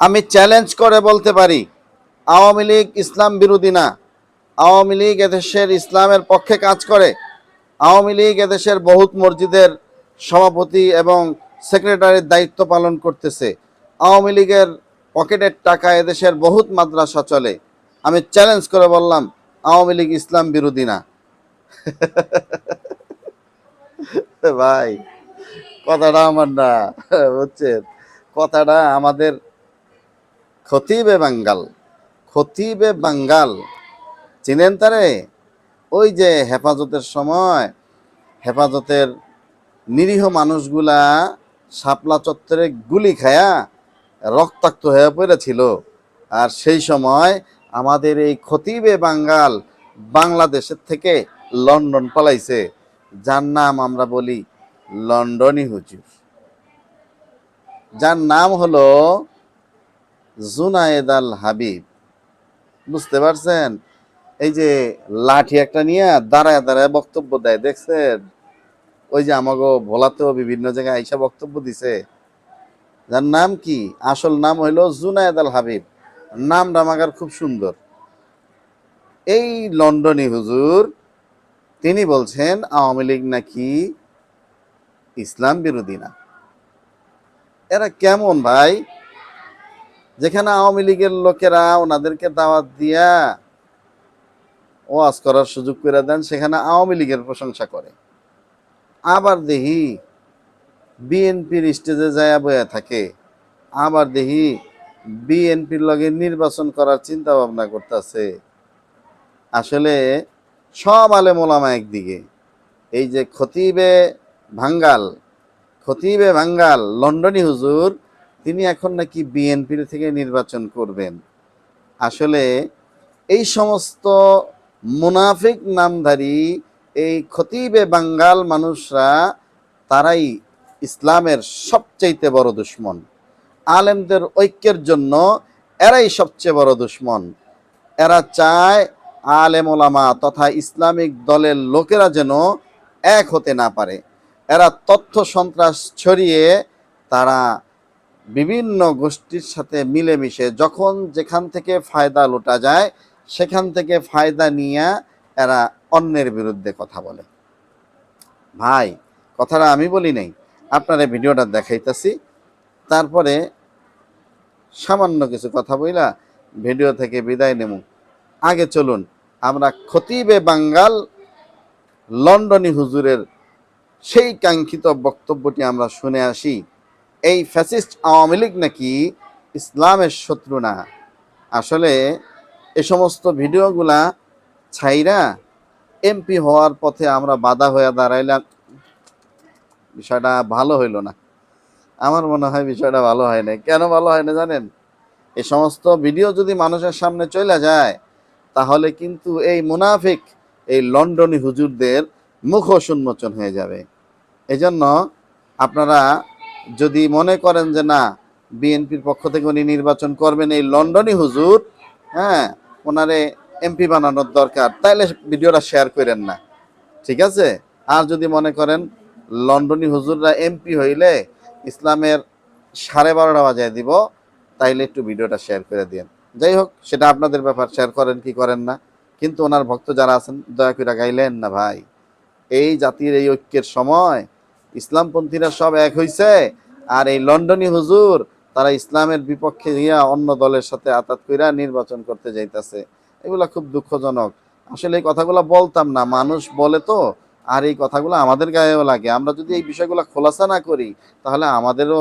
আমি চ্যালেঞ্জ করে বলতে পারি, আওয়ামী লীগ ইসলাম বিরোধী না। আওয়ামী লীগ এদেশের ইসলামের পক্ষে কাজ করে। আওয়ামী লীগ এদেশের বহুত মসজিদের সভাপতি এবং সেক্রেটারির দায়িত্ব পালন করতেছে। আওয়ামী লীগের পকেটের টাকা এদেশের বহুত মাদ্রাসা চলে। আমি চ্যালেঞ্জ করে বললাম, আওয়ামী লীগ ইসলাম বিরোধী না। ভাই, কথাটা আমার না, বুঝছেন? কথাটা আমাদের খতিবে বাঙ্গাল খতিবে বাঙ্গাল। চিনেন তারে? ওই যে হেফাজতের সময় হেফাজতের নিরীহ মানুষগুলা শাপলা চত্বরে গুলি খায়া রক্তাক্ত হয়ে পড়েছিল। আর সেই সময় আমাদের এই খতিবে বাঙ্গাল বাংলাদেশের থেকে লন্ডন পালাইছে। যার নাম আমরা বলি লন্ডনী হুজুর। যার নাম হলো জুনায়েদ আল হাবিব। বুঝতে পারছেন? এই যে লাঠি একটা নিয়ে দাঁড়ায় দাঁড়ায় বক্তব্য দেয়, দেখছেন? ওই যে আমাকে ভোলাতেও বিভিন্ন জায়গায় আইসা বক্তব্য দিছে। যার নাম কি? আসল নাম হইল জুনায়েদ আল হাবিব। নামটা আমাকার খুব সুন্দর। এই লন্ডনী হুজুর, তিনি বলছেন, আওয়ামী লীগ নাকি ইসলাম বিরোধী না। এরা কেমন ভাই? যেখানে আওয়ামী লীগের লোকেরা ওনাদেরকে দাওয়াত দিয়া ওয়াজ করার সুযোগ করে দেন, সেখানে আওয়ামী লীগের প্রশংসা করে। আবার দেখি বিএনপির স্টেজে যায় বয়া থাকে। আবার দেখি বিএনপির লগে নির্বাচন করার চিন্তা ভাবনা করতেছে। আসলে সব আলে মোলামা একদিকে। এই যে খতিবে ভাঙ্গাল খতিবে ভাঙ্গাল, লন্ডনী হুজুর তিনি এখন নাকি বিএনপির থেকে নির্বাচন করবেন। আসলে এই সমস্ত মুনাফিক নামধারী, এই খতিবে বাঙ্গাল মানুষরা, তারাই ইসলামের সবচাইতে বড় দুশ্মন। আলেমদের ঐক্যের জন্য এরাই সবচেয়ে বড় দুশ্মন। এরা চায় আলেম ওলামা তথা ইসলামিক দলের লোকেরা যেন এক হতে না পারে। এরা তথ্য সন্ত্রাস ছড়িয়ে তারা বিভিন্ন গোষ্ঠীর সাথে মিলেমিশে যখন যেখান থেকে ফায়দা লোটা যায়, সেখান থেকে ফায়দা নিয়ে এরা অন্যের বিরুদ্ধে কথা বলে। ভাই, কথাটা আমি বলি নাই, আপনারা ভিডিওটা দেখাইতেছি। তারপরে সামান্য কিছু কথা বইলা ভিডিও থেকে বিদায় নেব আগে চলুন, আমরা খতিবে বাঙ্গাল লন্ডনী হুজুরের সেই কাঙ্ক্ষিত বক্তব্যটি আমরা শুনে আসি। এই ফ্যাসিস্ট আওয়ামী লীগ নাকি ইসলামের শত্রু না? আসলে এ সমস্ত ভিডিওগুলা ছাইরা এমপি হওয়ার পথে আমরা বাধা হয়ে দাঁড়াইলাম। বিষয়টা ভালো হইল না। আমার মনে হয় বিষয়টা ভালো হয় না কেন ভালো হয় না জানেন? এ সমস্ত ভিডিও যদি মানুষের সামনে চলে যায়, তাহলে কিন্তু এই মুনাফিক, এই লন্ডনী হুজুরদের মুখ উন্মোচন হয়ে যাবে। এজন্য আপনারা যদি মনে করেন যে না, বিএনপির পক্ষ থেকে উনি নির্বাচন করবেন এই লন্ডনী হুজুর হ্যাঁ ওনারে এমপি বানানোর দরকার, তাইলে ভিডিওটা শেয়ার করেন না। ঠিক আছে? আর যদি মনে করেন লন্ডনী হুজুররা এমপি হইলে ইসলামের সাড়ে বারোটা বাজায় দিব, তাইলে একটু ভিডিওটা শেয়ার করে দিন যাই হোক, সেটা আপনাদের ব্যাপার, শেয়ার করেন কি করেন না। কিন্তু ওনার ভক্ত যারা আছেন, দয়া করে গাইলেন না ভাই। এই জাতির এই ঐক্যের সময় ইসলামপন্থীরা সব এক হইছে, আর এই লন্ডনী হুজুর তারা ইসলামের বিপক্ষে গিয়া অন্য দলের সাথে আতাত কইরা নির্বাচন করতে যাইতাছে। এগুলা খুব দুঃখজনক। আসলে এই কথাগুলো বলতাম না, মানুষ বলে তো, আর এই কথাগুলো আমাদের গায়েও লাগে। আমরা যদি এই বিষয়গুলো খোলাসা না করি, তাহলে আমাদেরও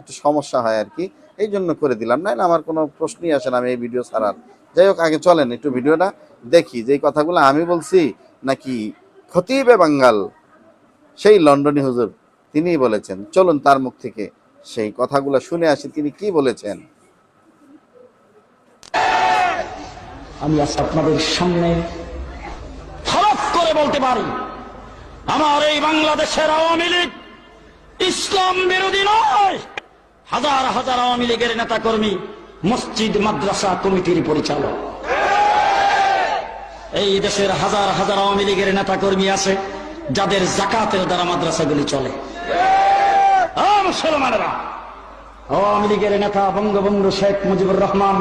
একটু সমস্যা হয় আর কি। এই জন্য করে দিলাম। না আমার কোনো প্রশ্নই আসে না আমি এই ভিডিও ছাড়ার। যাই হোক, আগে চলেন একটু ভিডিওটা দেখি। যে কথাগুলো আমি বলছি, নাকি খতিবে বাঙ্গাল? সেই লন্ডনী হুজুর তিনিই বলেছেন, চলুন তার মুখ থেকে সেই কথাগুলো শুনে আসি, তিনি কি বলেছেন? আমি আজ আপনাদের সামনে হরফ করে বলতে পারি, আমার এই বাংলাদেশের আওয়ামী লীগ ইসলাম বিরোধী নয়। হাজার হাজার আওয়ামী লীগের নেতা কর্মী মসজিদ, মাদ্রাসা কমিটির পরিচালক। এই দেশের হাজার হাজার আওয়ামী লীগের নেতা কর্মী আছে যাদের জাকাতের দ্বারা মাদ্রাসাগুলি চলে। মুসলমানেরা নেতা, বঙ্গবন্ধু শেখ মুজিবুর রহমান।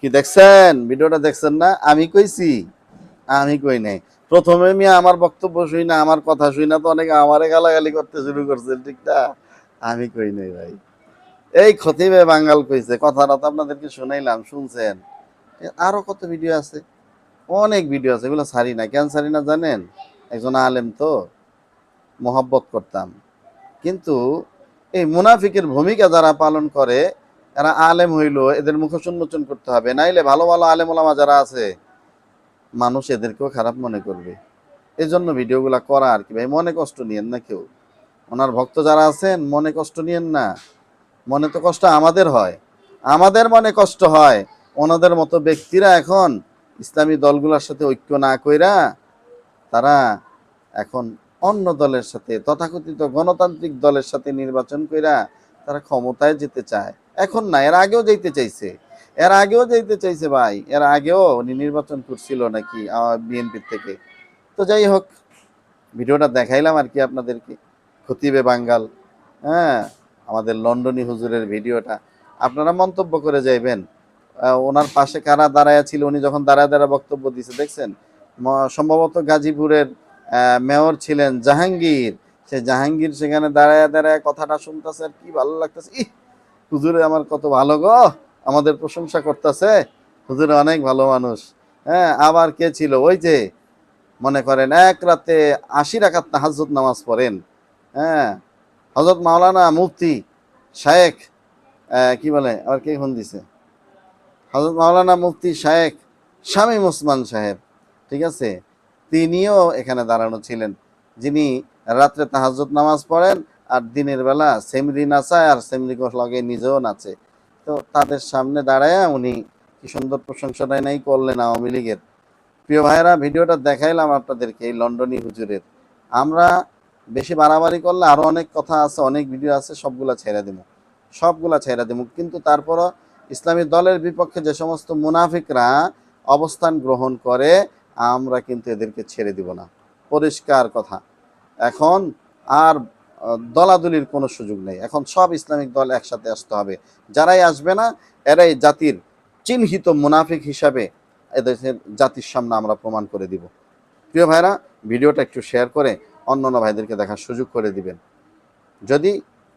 কি দেখছেন? ভিডিওটা দেখছেন না? আমি কইছি, আমি কই নাই। প্রথমে আমি আমার বক্তব্য শুই না, আমার কথা শুই না, তো অনেকে আমারে গালাগালি করতে শুরু করছে ঠিক আমি কই নাই ভাই। এই খতিবে বাঙ্গাল কইছে, কথাটা তো আপনাদেরকে শুনাইলাম, শুনছেন? আরও কত ভিডিও আছে? অনেক ভিডিও আছে, এগুলো ছাড়ি না কেন ছাড়ি না জানেন? একজন আলেম তো, মহব্বত করতাম। কিন্তু এই মুনাফিকের ভূমিকা যারা পালন করে এরা আলেম হইল, এদের মুখ উন্মোচন করতে হবে। নাইলে ভালো ভালো আলেম ওলামা যারা আছে, মানুষ এদেরকেও খারাপ মনে করবে। এই জন্য ভিডিওগুলা করা আর কি। ভাই, মনে কষ্ট নিয়েন না কেউ। ওনার ভক্ত যারা আছেন, মনে কষ্ট নিয়েন না। মনে তো কষ্ট আমাদের হয়। আমাদের মনে কষ্ট হয়। ওনাদের মতো ব্যক্তিরা এখন ইসলামী দলগুলোর সাথে ঐক্য না কইরা তারা এখন অন্য দলের সাথে, তথাকথিত গণতান্ত্রিক দলের সাথে নির্বাচন কইরা তারা ক্ষমতায় যেতে চায়। এখন না, এর আগেও যেতে চাইছে। এর আগেও যেতে চাইছে ভাই। এর আগেও উনি নির্বাচন করছিল নাকি বিএনপির থেকে। তো যাই হোক, ভিডিওটা দেখাইলাম আর কি আপনাদেরকে। খতিবে বাঙ্গাল হ্যাঁ আমাদের লন্ডনী হুজুরের ভিডিওটা। আপনারা মন্তব্য করে যাইবেন। ওনার পাশে কারা দাঁড়ায় ছিল? উনি যখন দাঁড়ায় দাঁড়ায় বক্তব্য দিছে, দেখছেন? সম্ভবত গাজীপুরের মেয়র ছিলেন জাহাঙ্গীর। সে জাহাঙ্গীর সেখানে দাঁড়ায় দাঁড়ায় কথাটা শুনতেছে আর কি ভালো লাগতেছে। ইহ, হুজুরে আমার কত ভালো গো, আমাদের প্রশংসা করতেছে। হুজুরে অনেক ভালো মানুষ। হ্যাঁ আবার কে ছিল? ওই যে, মনে করেন এক রাতে আশি রাকাত তাহাজ্জুদ নামাজ পড়েন। হ্যাঁ হজরত মাওলানা মুফতি শায়েখ কি বলে, আবার কে ফোন দিছে? হজরত মাওলানা মুফতি শায়েখ শামীম ওসমান সাহেব। ঠিক আছে? তিনিও এখানে দাঁড়ানো ছিলেন। যিনি রাত্রে তাহাজ্জুদ নামাজ পড়েন আর দিনের বেলা সেমরি নাচায় আর সেমরি লগে নিজেও নাচে তো তাদের সামনে দাঁড়ায় উনি কি সুন্দর প্রশংসাটাই নাই করলেন আওয়ামী লীগের। প্রিয় ভাইয়েরা, ভিডিওটা দেখাইলাম আপনাদেরকে এই লন্ডনী হুজুরের। আমরা বেশি বাড়াবাড়ি করলে আরও অনেক কথা আছে, অনেক ভিডিও আছে, সবগুলা ছেড়ে দেবো সবগুলা ছেড়ে দেবো কিন্তু তারপরও ইসলামী দলের বিপক্ষে যে সমস্ত মুনাফিকরা অবস্থান গ্রহণ করে আমরা কিন্তু এদেরকে ছেড়ে দিব না। পরিষ্কার কথা। এখন আর দলাদলির কোনো সুযোগ নেই। এখন সব ইসলামিক দল একসাথে আসতে হবে। যারাই আসবে না, এরাই জাতির চিহ্নিত মুনাফিক হিসাবে এদেশের জাতির সামনে আমরা প্রমাণ করে দিব। প্রিয় ভাইরা, ভিডিওটা একটু শেয়ার করে অন্য অন্য ভাইদেরকে দেখার সুযোগ করে দিবেন। যদি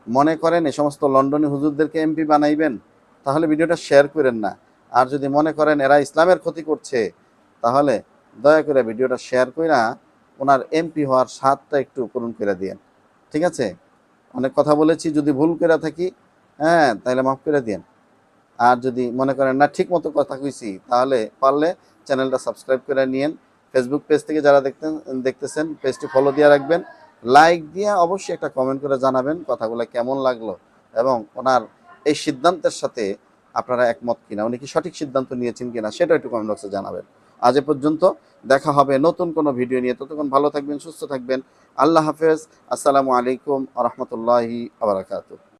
মনে করেন এই সমস্ত লন্ডনী হুজুরদেরকে এমপি বানাইবেন, তাহলে ভিডিওটা শেয়ার করেন না। আর যদি মনে করেন এরা ইসলামের ক্ষতি করছে, তাহলে দয়া করে ভিডিওটা শেয়ার কইরা ওনার এমপি হওয়ার স্বাদটা একটু পূরণ করে দিয়েন। ঠিক আছে? অনেক কথা বলেছি, যদি ভুল করে থাকি হ্যাঁ তাহলে মাফ করে দিয়েন। আর যদি মনে করেন, না ঠিক মতো কথা কইছি তাহলে পারলে চ্যানেলটা সাবস্ক্রাইব করে নিয়েন। ফেসবুক পেজ থেকে যারা দেখতেন, দেখতেছেন পেজটি ফলো দিয়ে রাখবেন। লাইক দিয়ে অবশ্যই একটা কমেন্ট করে জানাবেন কথাগুলো কেমন লাগল এবং ওনার এই সিদ্ধান্তের সাথে আপনারা একমত কিনা। উনি কি সঠিক সিদ্ধান্ত নিয়েছেন কিনা সেটা একটু কমেন্ট বক্সে জানাবেন। আজ এ পর্যন্ত দেখা হবে নতুন কোনো ভিডিও নিয়ে। ততক্ষণ ভালো থাকবেন, সুস্থ থাকবেন। আল্লাহ হাফেজ। আসসালামু আলাইকুম আ রহমতুল্লাহি আবরাকাতু